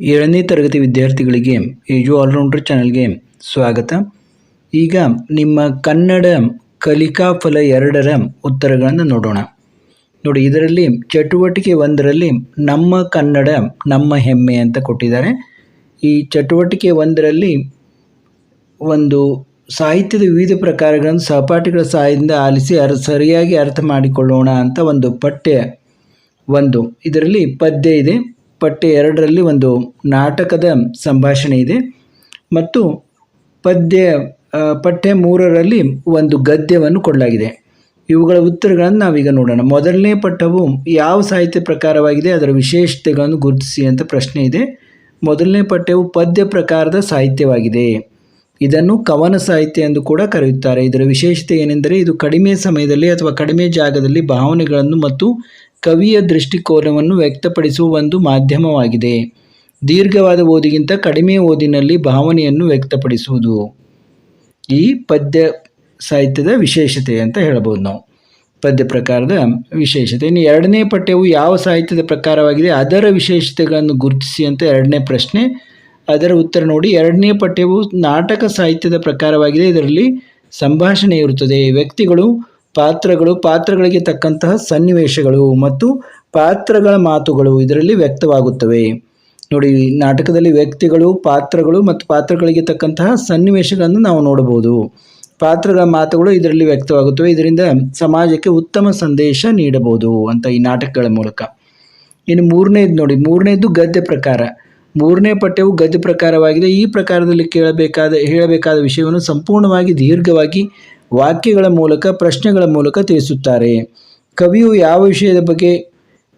ಏಳನೇ ತರಗತಿ ವಿದ್ಯಾರ್ಥಿಗಳಿಗೆ ಏಜು ಆಲ್ರೌಂಡರ್ ಚಾನಲ್ಗೆ ಸ್ವಾಗತ. ಈಗ ನಿಮ್ಮ ಕನ್ನಡ ಕಲಿಕಾ ಫಲ ಎರಡರ ಉತ್ತರಗಳನ್ನು ನೋಡೋಣ. ನೋಡಿ, ಇದರಲ್ಲಿ ಚಟುವಟಿಕೆ ಒಂದರಲ್ಲಿ ನಮ್ಮ ಕನ್ನಡ, ನಮ್ಮ ಹೆಮ್ಮೆ ಅಂತ ಕೊಟ್ಟಿದ್ದಾರೆ. ಈ ಚಟುವಟಿಕೆ ಒಂದರಲ್ಲಿ ಒಂದು ಸಾಹಿತ್ಯದ ವಿವಿಧ ಪ್ರಕಾರಗಳನ್ನು ಸಹಪಾಠಿಗಳ ಸಹಾಯದಿಂದ ಆಲಿಸಿ ಅರ್, ಸರಿಯಾಗಿ ಅರ್ಥ ಮಾಡಿಕೊಳ್ಳೋಣ ಅಂತ ಒಂದು ಪಠ್ಯ ಒಂದು. ಇದರಲ್ಲಿ ಪದ್ಯ ಇದೆ. ಪಠ್ಯ ಎರಡರಲ್ಲಿ ಒಂದು ನಾಟಕದ ಸಂಭಾಷಣೆ ಇದೆ. ಮತ್ತು ಪದ್ಯ ಪಠ್ಯ ಮೂರರಲ್ಲಿ ಒಂದು ಗದ್ಯವನ್ನು ಕೊಡಲಾಗಿದೆ. ಇವುಗಳ ಉತ್ತರಗಳನ್ನು ನಾವೀಗ ನೋಡೋಣ. ಮೊದಲನೇ ಪಠ್ಯವು ಯಾವ ಸಾಹಿತ್ಯ ಪ್ರಕಾರವಾಗಿದೆ, ಅದರ ವಿಶೇಷತೆಗಳನ್ನು ಗುರುತಿಸಿ ಅಂತ ಪ್ರಶ್ನೆ ಇದೆ. ಮೊದಲನೇ ಪಠ್ಯವು ಪದ್ಯ ಪ್ರಕಾರದ ಸಾಹಿತ್ಯವಾಗಿದೆ. ಇದನ್ನು ಕವನ ಸಾಹಿತ್ಯ ಎಂದು ಕೂಡ ಕರೆಯುತ್ತಾರೆ. ಇದರ ವಿಶೇಷತೆ ಏನೆಂದರೆ ಇದು ಕಡಿಮೆ ಸಮಯದಲ್ಲಿ ಅಥವಾ ಕಡಿಮೆ ಜಾಗದಲ್ಲಿ ಭಾವನೆಗಳನ್ನು ಮತ್ತು ಕವಿಯ ದೃಷ್ಟಿಕೋನವನ್ನು ವ್ಯಕ್ತಪಡಿಸುವ ಒಂದು ಮಾಧ್ಯಮವಾಗಿದೆ. ದೀರ್ಘವಾದ ಓದಿಗಿಂತ ಕಡಿಮೆ ಓದಿನಲ್ಲಿ ಭಾವನೆಯನ್ನು ವ್ಯಕ್ತಪಡಿಸುವುದು ಈ ಪದ್ಯ ಸಾಹಿತ್ಯದ ವಿಶೇಷತೆ ಅಂತ ಹೇಳ್ಬೋದು ನಾವು. ಪದ್ಯ ಪ್ರಕಾರದ ವಿಶೇಷತೆ. ಇನ್ನು ಎರಡನೇ ಪಠ್ಯವು ಯಾವ ಸಾಹಿತ್ಯದ ಪ್ರಕಾರವಾಗಿದೆ, ಅದರ ವಿಶೇಷತೆಗಳನ್ನು ಗುರುತಿಸಿ ಅಂತ ಎರಡನೇ ಪ್ರಶ್ನೆ ಅದರ ಉತ್ತರ ನೋಡಿ, ಎರಡನೇ ಪಠ್ಯವು ನಾಟಕ ಸಾಹಿತ್ಯದ ಪ್ರಕಾರವಾಗಿದೆ. ಇದರಲ್ಲಿ ಸಂಭಾಷಣೆ ಇರುತ್ತದೆ. ವ್ಯಕ್ತಿಗಳು, ಪಾತ್ರಗಳು, ಪಾತ್ರಗಳಿಗೆ ತಕ್ಕಂತಹ ಸನ್ನಿವೇಶಗಳು ಮತ್ತು ಪಾತ್ರಗಳ ಮಾತುಗಳು ಇದರಲ್ಲಿ ವ್ಯಕ್ತವಾಗುತ್ತವೆ. ನೋಡಿ ನಾಟಕದಲ್ಲಿ ವ್ಯಕ್ತಿಗಳು, ಪಾತ್ರಗಳು ಮತ್ತು ಪಾತ್ರಗಳಿಗೆ ತಕ್ಕಂತಹ ಸನ್ನಿವೇಶಗಳನ್ನು ನಾವು ನೋಡಬಹುದು. ಪಾತ್ರಗಳ ಮಾತುಗಳು ಇದರಲ್ಲಿ ವ್ಯಕ್ತವಾಗುತ್ತವೆ. ಇದರಿಂದ ಸಮಾಜಕ್ಕೆ ಉತ್ತಮ ಸಂದೇಶ ನೀಡಬಹುದು ಅಂತ ಈ ನಾಟಕಗಳ ಮೂಲಕ. ಇನ್ನು ಮೂರನೇದು ನೋಡಿ, ಮೂರನೇದು ಗದ್ಯ ಪ್ರಕಾರ. ಮೂರನೇ ಪಠ್ಯವು ಗದ್ಯ ಪ್ರಕಾರವಾಗಿದೆ. ಈ ಪ್ರಕಾರದಲ್ಲಿ ಕೇಳಬೇಕಾದ, ಹೇಳಬೇಕಾದ ವಿಷಯವನ್ನು ಸಂಪೂರ್ಣವಾಗಿ ದೀರ್ಘವಾಗಿ ವಾಕ್ಯಗಳ ಮೂಲಕ, ಪ್ರಶ್ನೆಗಳ ಮೂಲಕ ತಿಳಿಸುತ್ತಾರೆ. ಕವಿಯು ಯಾವ ವಿಷಯದ ಬಗ್ಗೆ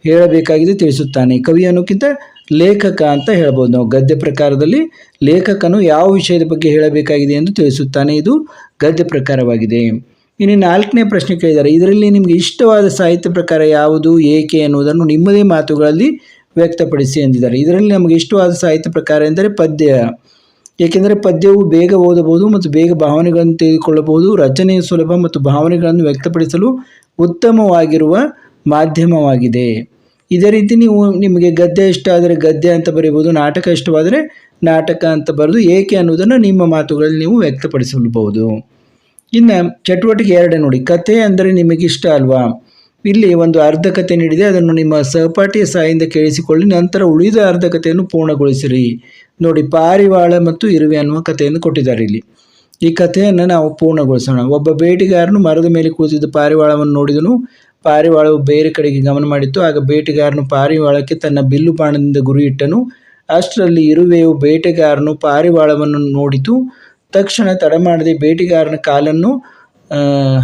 ಹೇಳಬೇಕಾಗಿದೆ ತಿಳಿಸುತ್ತಾನೆ. ಕವಿ ಅನ್ನೋಕ್ಕಿಂತ ಲೇಖಕ ಅಂತ ಹೇಳ್ಬೋದು ನಾವು. ಗದ್ಯ ಪ್ರಕಾರದಲ್ಲಿ ಲೇಖಕನು ಯಾವ ವಿಷಯದ ಬಗ್ಗೆ ಹೇಳಬೇಕಾಗಿದೆ ಎಂದು ತಿಳಿಸುತ್ತಾನೆ. ಇದು ಗದ್ಯ ಪ್ರಕಾರವಾಗಿದೆ. ಇನ್ನು ನಾಲ್ಕನೇ ಪ್ರಶ್ನೆ ಕೇಳಿದ್ದಾರೆ. ಇದರಲ್ಲಿ ನಿಮಗೆ ಇಷ್ಟವಾದ ಸಾಹಿತ್ಯ ಪ್ರಕಾರ ಯಾವುದು, ಏಕೆ ಎನ್ನುವುದನ್ನು ನಿಮ್ಮದೇ ಮಾತುಗಳಲ್ಲಿ ವ್ಯಕ್ತಪಡಿಸಿ ಎಂದಿದ್ದಾರೆ. ಇದರಲ್ಲಿ ನಮಗೆ ಇಷ್ಟವಾದ ಸಾಹಿತ್ಯ ಪ್ರಕಾರ ಎಂದರೆ ಪದ್ಯ. ಏಕೆಂದರೆ ಪದ್ಯವು ಬೇಗ ಓದಬಹುದು ಮತ್ತು ಬೇಗ ಭಾವನೆಗಳನ್ನು ತೆಗೆದುಕೊಳ್ಳಬಹುದು, ರಚನೆಯ ಸುಲಭ ಮತ್ತು ಭಾವನೆಗಳನ್ನು ವ್ಯಕ್ತಪಡಿಸಲು ಉತ್ತಮವಾಗಿರುವ ಮಾಧ್ಯಮವಾಗಿದೆ. ಇದೇ ರೀತಿ ನೀವು ನಿಮಗೆ ಗದ್ಯ ಇಷ್ಟ ಆದರೆ ಗದ್ಯ ಅಂತ ಬರೀಬೋದು ನಾಟಕ ಇಷ್ಟವಾದರೆ ನಾಟಕ ಅಂತ ಬರೆದು ಏಕೆ ಅನ್ನೋದನ್ನು ನಿಮ್ಮ ಮಾತುಗಳಲ್ಲಿ ನೀವು ವ್ಯಕ್ತಪಡಿಸಬಹುದು ಇನ್ನು ಚಟುವಟಿಕೆ ಎರಡೇ ನೋಡಿ. ಕತೆ ಅಂದರೆ ನಿಮಗಿಷ್ಟ ಅಲ್ವಾ? ಇಲ್ಲಿ ಒಂದು ಅರ್ಧ ಕತೆ ನೀಡಿದೆ. ಅದನ್ನು ನಿಮ್ಮ ಸಹಪಾಠಿಯ ಸಹಾಯದಿಂದ ಕೇಳಿಸಿಕೊಳ್ಳಿ. ನಂತರ ಉಳಿದ ಅರ್ಧ ಕಥೆಯನ್ನು ಪೂರ್ಣಗೊಳಿಸಿರಿ. ನೋಡಿ, ಪಾರಿವಾಳ ಮತ್ತು ಇರುವೆ ಅನ್ನುವ ಕಥೆಯನ್ನು ಕೊಟ್ಟಿದ್ದಾರೆ ಇಲ್ಲಿ. ಈ ಕಥೆಯನ್ನು ನಾವು ಪೂರ್ಣಗೊಳಿಸೋಣ. ಒಬ್ಬ ಬೇಟೆಗಾರನು ಮರದ ಮೇಲೆ ಕೂತಿದ್ದ ಪಾರಿವಾಳವನ್ನು ನೋಡಿದನು. ಪಾರಿವಾಳವು ಬೇರೆ ಕಡೆಗೆ ಗಮನ ಮಾಡಿತ್ತು. ಆಗ ಬೇಟೆಗಾರನು ಪಾರಿವಾಳಕ್ಕೆ ತನ್ನ ಬಿಲ್ಲು ಬಾಣದಿಂದ ಗುರಿಯಿಟ್ಟನು ಅಷ್ಟರಲ್ಲಿ ಇರುವೆಯು ಬೇಟೆಗಾರನು ಪಾರಿವಾಳವನ್ನು ನೋಡಿತು. ತಕ್ಷಣ ತಡ ಮಾಡದೆ ಬೇಟೆಗಾರನ ಕಾಲನ್ನು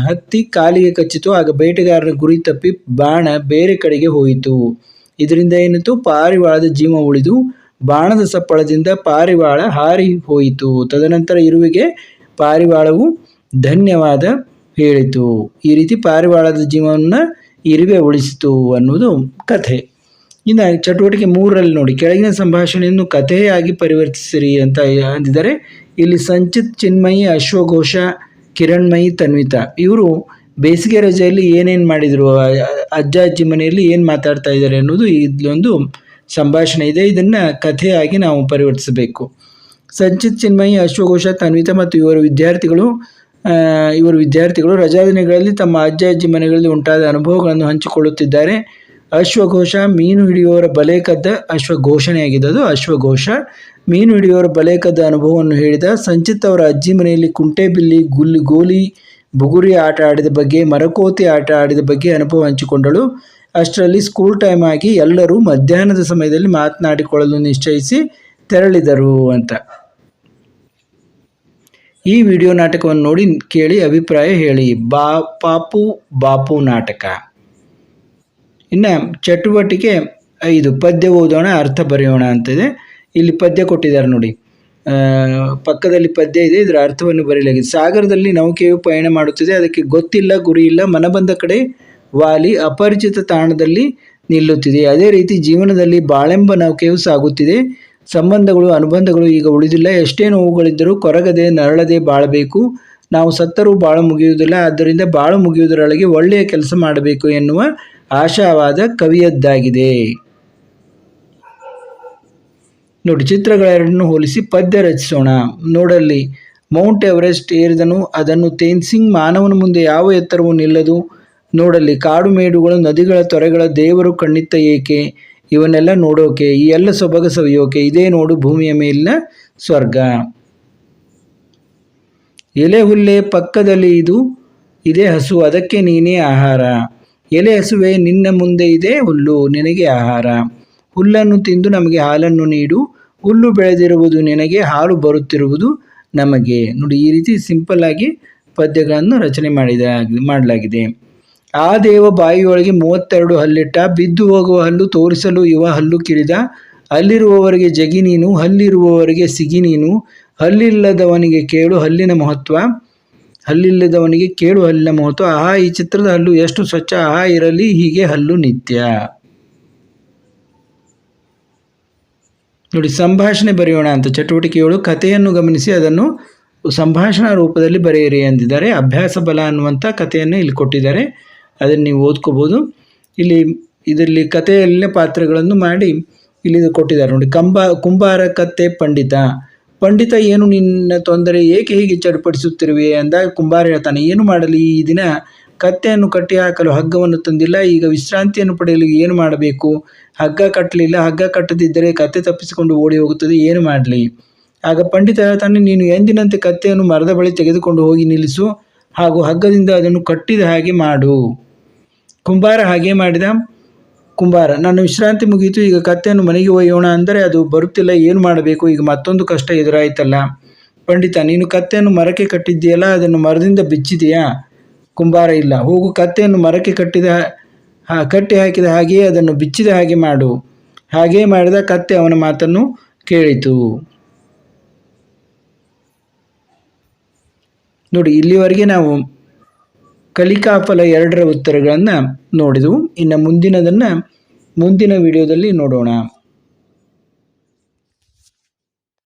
ಹತ್ತಿ ಕಾಲಿಗೆ ಕಚ್ಚಿತು, ಆಗ ಬೇಟೆಗಾರರ ಗುರಿ ತಪ್ಪಿ ಬಾಣ ಬೇರೆ ಕಡೆಗೆ ಹೋಯಿತು. ಇದರಿಂದ ಏನಿತ್ತು ಪಾರಿವಾಳದ ಜೀವ ಉಳಿದು, ಬಾಣದ ಸಪ್ಪಳದಿಂದ ಪಾರಿವಾಳ ಹಾರಿ ಹೋಯಿತು. ತದನಂತರ ಇರುವೆಗೆ ಪಾರಿವಾಳವು ಧನ್ಯವಾದ ಹೇಳಿತು. ಈ ರೀತಿ ಪಾರಿವಾಳದ ಜೀವವನ್ನು ಇರುವೆ ಉಳಿಸಿತು ಅನ್ನುವುದು ಕಥೆ. ಇನ್ನು ಚಟುವಟಿಕೆ ಮೂರರಲ್ಲಿ ನೋಡಿ, ಕೆಳಗಿನ ಸಂಭಾಷಣೆಯನ್ನು ಕಥೆಯಾಗಿ ಪರಿವರ್ತಿಸಿರಿ ಅಂತ ಅಂದಿದ್ದಾರೆ ಇಲ್ಲಿ ಸಂಚಿತ್ ಚಿನ್ಮಯಿ, ಅಶ್ವಘೋಷ ಕಿರಣ್ಮಯಿ, ತನ್ವಿತಾ ಇವರು ಬೇಸಿಗೆ ರಜೆಯಲ್ಲಿ ಏನೇನು ಮಾಡಿದರು? ಅಜ್ಜ, ಅಜ್ಜಿ ಮನೆಯಲ್ಲಿ ಏನು ಮಾತಾಡ್ತಾ ಇದ್ದಾರೆ ಅನ್ನೋದು ಇದೊಂದು ಸಂಭಾಷಣೆ ಇದೆ. ಇದನ್ನು ಕಥೆಯಾಗಿ ನಾವು ಪರಿವರ್ತಿಸಬೇಕು. ಸಂಚಿತ್ ಚಿನ್ಮಯಿ, ಅಶ್ವಘೋಷ, ತನ್ವಿತಾ ಮತ್ತು ಇವರ ವಿದ್ಯಾರ್ಥಿಗಳು ಇವರು ವಿದ್ಯಾರ್ಥಿಗಳು ರಜಾದಿನಗಳಲ್ಲಿ ತಮ್ಮ ಅಜ್ಜ, ಅಜ್ಜಿ ಮನೆಗಳಲ್ಲಿ ಉಂಟಾದ ಅನುಭವಗಳನ್ನು ಹಂಚಿಕೊಳ್ಳುತ್ತಿದ್ದಾರೆ. ಅಶ್ವಘೋಷ, ಮೀನು ಹಿಡಿಯುವವರ ಬಲೆ ಕದ್ದ ಅಶ್ವಘೋಷಣೆಯಾಗಿದೆ ಅದು ಅಶ್ವಘೋಷ ಮೀನು ಹಿಡಿಯುವವರ ಬಲೇಕದ ಅನುಭವವನ್ನು ಹೇಳಿದ ಸಂಚಿತ್ ಅವರ ಅಜ್ಜಿ ಮನೆಯಲ್ಲಿ ಕುಂಟೆಬಿಲ್ಲಿ ಗುಲ್ಲಿ ಗೋಲಿ, ಬುಗುರಿ ಆಟ ಆಡಿದ ಬಗ್ಗೆ, ಮರಕೋತಿ ಆಟ ಆಡಿದ ಬಗ್ಗೆ ಅನುಭವ ಹಂಚಿಕೊಂಡಳು. ಅಷ್ಟರಲ್ಲಿ ಸ್ಕೂಲ್ ಟೈಮ್ ಆಗಿ ಎಲ್ಲರೂ ಮಧ್ಯಾಹ್ನದ ಸಮಯದಲ್ಲಿ ಮಾತನಾಡಿಕೊಳ್ಳಲು ನಿಶ್ಚಯಿಸಿ ತೆರಳಿದರು ಅಂತ. ಈ ವಿಡಿಯೋ ನಾಟಕವನ್ನು ನೋಡಿ ಕೇಳಿ ಅಭಿಪ್ರಾಯ ಹೇಳಿ. ಬಾ, ಪಾಪು, ಬಾಪು ನಾಟಕ. ಇನ್ನು ಚಟುವಟಿಕೆ ಐದು. ಪದ್ಯ ಓದೋಣ, ಅರ್ಥ ಬರೆಯೋಣ ಅಂತಿದೆ. ಇಲ್ಲಿ ಪದ್ಯ ಕೊಟ್ಟಿದ್ದಾರೆ ನೋಡಿ. ಪಕ್ಕದಲ್ಲಿ ಪದ್ಯ ಇದೆ, ಇದರ ಅರ್ಥವನ್ನು ಬರೆಯಲಾಗಿದೆ ಸಾಗರದಲ್ಲಿ ನೌಕೆಯು ಪಯಣ ಮಾಡುತ್ತಿದೆ, ಅದಕ್ಕೆ ಗೊತ್ತಿಲ್ಲ ಗುರಿ ಇಲ್ಲ ಮನಬಂದ ಕಡೆ ವಾಲಿ, ಅಪರಿಚಿತ ತಾಣದಲ್ಲಿ ನಿಲ್ಲುತ್ತಿದೆ. ಅದೇ ರೀತಿ ಜೀವನದಲ್ಲಿ ಬಾಳೆಂಬ ನೌಕೆಯು ಸಾಗುತ್ತಿದೆ. ಸಂಬಂಧಗಳು, ಅನುಬಂಧಗಳು ಈಗ ಉಳಿದಿಲ್ಲ. ಎಷ್ಟೇ ನೋವುಗಳಿದ್ದರೂ ಕೊರಗದೆ, ನರಳದೆ ಬಾಳಬೇಕು. ನಾವು ಸತ್ತರೂ ಬಾಳು ಮುಗಿಯುವುದಿಲ್ಲ, ಆದ್ದರಿಂದ ಬಾಳು ಮುಗಿಯುವುದರೊಳಗೆ ಒಳ್ಳೆಯ ಕೆಲಸ ಮಾಡಬೇಕು ಎನ್ನುವ ಆಶಾವಾದ ಕವಿಯದ್ದಾಗಿದೆ. ನೋಡಿ, ಚಿತ್ರಗಳೆರಡನ್ನು ಹೋಲಿಸಿ ಪದ್ಯ ರಚಿಸೋಣ. ನೋಡಲ್ಲಿ, ಮೌಂಟ್ ಎವರೆಸ್ಟ್ ಏರಿದನು, ಅದನ್ನು ತೇನ್ಸಿಂಗ್ ಮಾನವನ ಮುಂದೆ ಯಾವ ಎತ್ತರವೂ ನಿಲ್ಲದು. ನೋಡಲ್ಲಿ, ಕಾಡು ಮೇಡುಗಳು, ನದಿಗಳ ತೊರೆಗಳ ದೇವರು ಕಣ್ಣಿತ್ತ ಏಕೆ? ಇವನ್ನೆಲ್ಲ ನೋಡೋಕೆ, ಈ ಎಲ್ಲ ಸೊಬಗ ಸವಿಯೋಕೆ, ಇದೇ ನೋಡು ಭೂಮಿಯ ಮೇಲಿನ ಸ್ವರ್ಗ. ಎಲೆ ಹುಲ್ಲೆ ಪಕ್ಕದಲ್ಲಿ ಇದು, ಇದೇ ಹಸು, ಅದಕ್ಕೆ ನೀನೇ ಆಹಾರ. ಎಲೆ ಹಸುವೆ, ನಿನ್ನ ಮುಂದೆ ಇದೆ ಹುಲ್ಲು, ನಿನಗೆ ಆಹಾರ. ಹುಲ್ಲನ್ನು ತಿಂದು ನಮಗೆ ಹಾಲನ್ನು ನೀಡು. ಹುಲ್ಲು ಬೆಳೆದಿರುವುದು ನಿನಗೆ, ಹಾಲು ಬರುತ್ತಿರುವುದು ನಮಗೆ. ನೋಡಿ, ಈ ರೀತಿ ಸಿಂಪಲ್ ಆಗಿ ಪದ್ಯಗಳನ್ನು ರಚನೆ ಮಾಡಿದ, ಮಾಡಲಾಗಿದೆ. ಆ ದೇವ ಬಾಯಿಯೊಳಗೆ ಮೂವತ್ತೆರಡು ಹಲ್ಲಿಟ್ಟ, ಬಿದ್ದು ಹೋಗುವ ಹಲ್ಲು, ತೋರಿಸಲು ಇವ ಹಲ್ಲು ಕಿರಿದ. ಅಲ್ಲಿರುವವರಿಗೆ ಜಗಿ ನೀನು, ಹಲ್ಲಿರುವವರಿಗೆ ಸಿಗಿ ನೀನು. ಹಲ್ಲಿಲ್ಲದವನಿಗೆ ಕೇಳು ಹಲ್ಲಿನ ಮಹತ್ವ. ಹಲ್ಲಿಲ್ಲದವನಿಗೆ ಕೇಳು ಹಲ್ಲಿನ ಮಹತ್ವ. ಆಹಾ, ಈ ಚಿತ್ರದ ಹಲ್ಲು ಎಷ್ಟು ಸ್ವಚ್ಛ, ಆಹಾ, ಇರಲಿ, ಹೀಗೆ ಹಲ್ಲು ನಿತ್ಯ. ನೋಡಿ, ಸಂಭಾಷಣೆ ಬರೆಯೋಣ ಅಂತ. ಚಟುವಟಿಕೆಗಳು, ಕಥೆಯನ್ನು ಗಮನಿಸಿ, ಅದನ್ನು ಸಂಭಾಷಣಾ ರೂಪದಲ್ಲಿ ಬರೆಯಿರಿ ಎಂದಿದ್ದಾರೆ. ಅಭ್ಯಾಸ ಬಲ ಅನ್ನುವಂಥ ಕಥೆಯನ್ನು ಇಲ್ಲಿ ಕೊಟ್ಟಿದ್ದಾರೆ. ಅದನ್ನು ನೀವು ಓದ್ಕೋಬೋದು. ಇಲ್ಲಿ, ಇದರಲ್ಲಿ ಕಥೆಯಲ್ಲಿನ ಪಾತ್ರಗಳನ್ನು ಮಾಡಿ ಇಲ್ಲಿ ಕೊಟ್ಟಿದ್ದಾರೆ. ನೋಡಿ, ಕಂಬ, ಕುಂಬಾರ ಕತ್ತೆ ಪಂಡಿತ. ಪಂಡಿತ, ಏನು ನಿನ್ನ ತೊಂದರೆ ಏಕೆ ಹೀಗೆ ಚಡ್ಪಡಿಸುತ್ತಿರುವೆ? ಅಂದಾಗ ಕುಂಬಾರ ಹೇಳ್ತಾನೆ, ಏನು ಮಾಡಲಿ? ಈ ದಿನ ಕತ್ತೆಯನ್ನು ಕಟ್ಟಿ ಹಾಕಲು ಹಗ್ಗವನ್ನು ತಂದಿಲ್ಲ. ಈಗ ವಿಶ್ರಾಂತಿಯನ್ನು ಪಡೆಯಲು ಏನು ಮಾಡಬೇಕು? ಹಗ್ಗ ಕಟ್ಟಲಿಲ್ಲ. ಹಗ್ಗ ಕಟ್ಟದಿದ್ದರೆ ಕತ್ತೆ ತಪ್ಪಿಸಿಕೊಂಡು ಓಡಿ ಹೋಗುತ್ತದೆ. ಏನು ಮಾಡಲಿ? ಆಗ ಪಂಡಿತ ಹೇಳ್ತಾನೆ ನೀನು ಎಂದಿನಂತೆ ಕತ್ತೆಯನ್ನು ಮರದ ಬಳಿ ತೆಗೆದುಕೊಂಡು ಹೋಗಿ ನಿಲ್ಲಿಸು ಹಾಗೂ ಹಗ್ಗದಿಂದ ಅದನ್ನು ಕಟ್ಟಿದ ಹಾಗೆ ಮಾಡು. ಕುಂಬಾರ ಹಾಗೆ ಮಾಡಿದ ಕುಂಬಾರ. ನನ್ನ ವಿಶ್ರಾಂತಿ ಮುಗಿಯಿತು. ಈಗ ಕತ್ತೆಯನ್ನು ಮನೆಗೆ ಒಯ್ಯೋಣ ಅಂದರೆ ಅದು ಬರುತ್ತಿಲ್ಲ. ಏನು ಮಾಡಬೇಕು? ಈಗ ಮತ್ತೊಂದು ಕಷ್ಟ ಎದುರಾಯಿತಲ್ಲ. ಪಂಡಿತ, ನೀನು ಕತ್ತೆಯನ್ನು ಮರಕ್ಕೆ ಕಟ್ಟಿದ್ದೀಯಲ್ಲ. ಅದನ್ನು ಮರದಿಂದ ಬಿಚ್ಚಿದೆಯಾ? ಕುಂಬಾರ ಇಲ್ಲ. ಹೋಗು, ಕತ್ತೆಯನ್ನು ಮರಕ್ಕೆ ಕಟ್ಟಿದ ಕಟ್ಟಿ ಹಾಕಿದ ಹಾಗೆಯೇ ಅದನ್ನು ಬಿಚ್ಚಿದ ಹಾಗೆ ಮಾಡು. ಹಾಗೇ ಮಾಡಿದ ಕತ್ತೆ ಅವನ ಮಾತನ್ನು ಕೇಳಿತು. ನೋಡಿ, ಇಲ್ಲಿವರೆಗೆ ನಾವು ಕಲಿಕಾಫಲ ಎರಡರ ಉತ್ತರಗಳನ್ನು ನೋಡಿದೆವು. ಇನ್ನು ಮುಂದಿನದನ್ನು ಮುಂದಿನ ವಿಡಿಯೋದಲ್ಲಿ ನೋಡೋಣ.